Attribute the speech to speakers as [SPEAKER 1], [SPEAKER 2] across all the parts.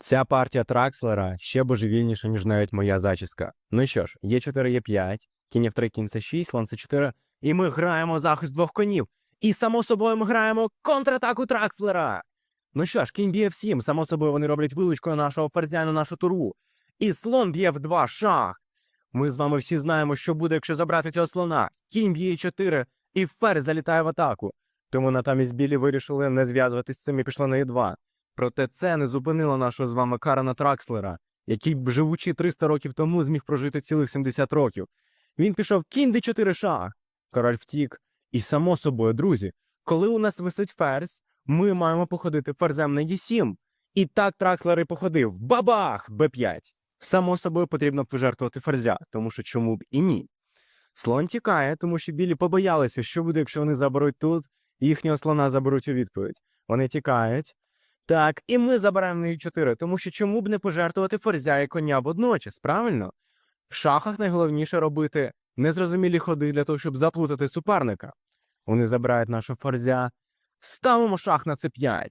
[SPEAKER 1] Ця партія Тракслера ще божевільніша, ніж навіть моя зачіска. Ну що ж, є 4, є 5, кінь F3, кінь C6, слон C4, і ми граємо захист двох конів. І само собою ми граємо контратаку Тракслера. Ну що ж, кінь б'є в 7, само собою вони роблять вилучкою нашого ферзя на нашу туру. І слон б'є в 2 шах. Ми з вами всі знаємо, що буде, якщо забрати цього слона. Кінь б'є 4, і ферзь залітає в атаку. Тому натомість білі вирішили не зв'язуватись з цим і пішли на Е2. Проте це не зупинило нашого з вами Карана Тракслера, який, живучи 300 років тому, зміг прожити цілих 70 років. Він пішов кінь d4 шах. Король втік. І само собою, друзі, коли у нас висить ферзь, ми маємо походити ферзем на d7. І так Тракслер і походив. Бабах! Б5. Само собою потрібно пожертвувати ферзя, тому що чому б і ні. Слон тікає, тому що білі побоялися, що буде, якщо вони заберуть тут, і їхнього слона заберуть у відповідь. Вони тікають. Так, і ми забираємо на Е4, тому що чому б не пожертвувати ферзя і коня водночас, правильно? В шахах найголовніше робити незрозумілі ходи для того, щоб заплутати суперника. Вони забирають нашого ферзя. Ставимо шах на С5.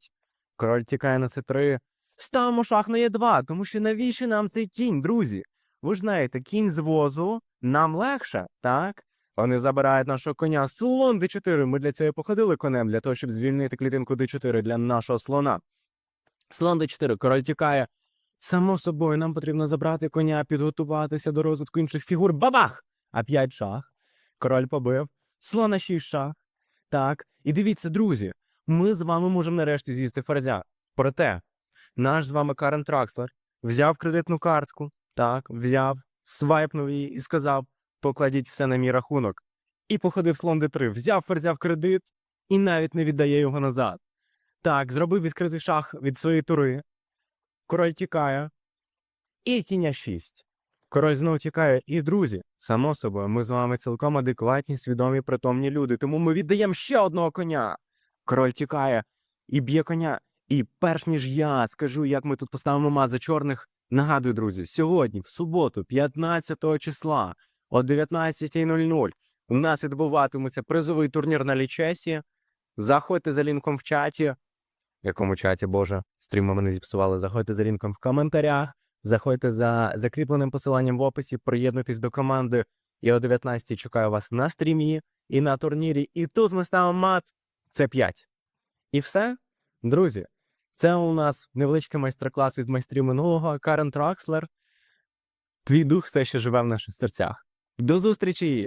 [SPEAKER 1] Король тікає на С3. Ставимо шах на Е2, тому що навіщо нам цей кінь, друзі? Ви ж знаєте, кінь з возу нам легше, так? Вони забирають нашого коня. Слон d4. Ми для цього походили конем, для того, щоб звільнити клітинку d4 для нашого слона. Слон d4, король тікає. Само собою, нам потрібно забрати коня, підготуватися до розвитку інших фігур. Бабах! А 5 шах. Король побив. Слон на 6 шах. Так. І дивіться, друзі, ми з вами можемо нарешті з'їсти ферзя. Проте, наш з вами Карен Тракслер взяв кредитну картку, так, взяв, свайпнув її і сказав: покладіть все на мій рахунок. І походив слон d3, взяв ферзя в кредит і навіть не віддає його назад. Так, зробив відкритий шах від своєї тури. Король тікає. І кінь 6. Король знову тікає. І, друзі, само собою, ми з вами цілком адекватні, свідомі, притомні люди. Тому ми віддаємо ще одного коня. Король тікає і б'є коня. І перш ніж я скажу, як ми тут поставимо мат чорних, нагадую, друзі, сьогодні, в суботу, 15 числа о 19.00 у нас відбуватиметься призовий турнір на лічесі. Заходьте за лінком в чаті. Якому чаті, Боже, стріми мене зіпсували. Заходьте за лінком в коментарях, заходьте за закріпленим посиланням в описі, приєднуйтесь до команди. Я о 19 чекаю вас на стрімі і на турнірі. І тут ми ставимо мат. Це 5. І все, друзі. Це у нас невеличкий майстер-клас від майстрів минулого. Карен Тракслер. Твій дух все ще живе в наших серцях. До зустрічі!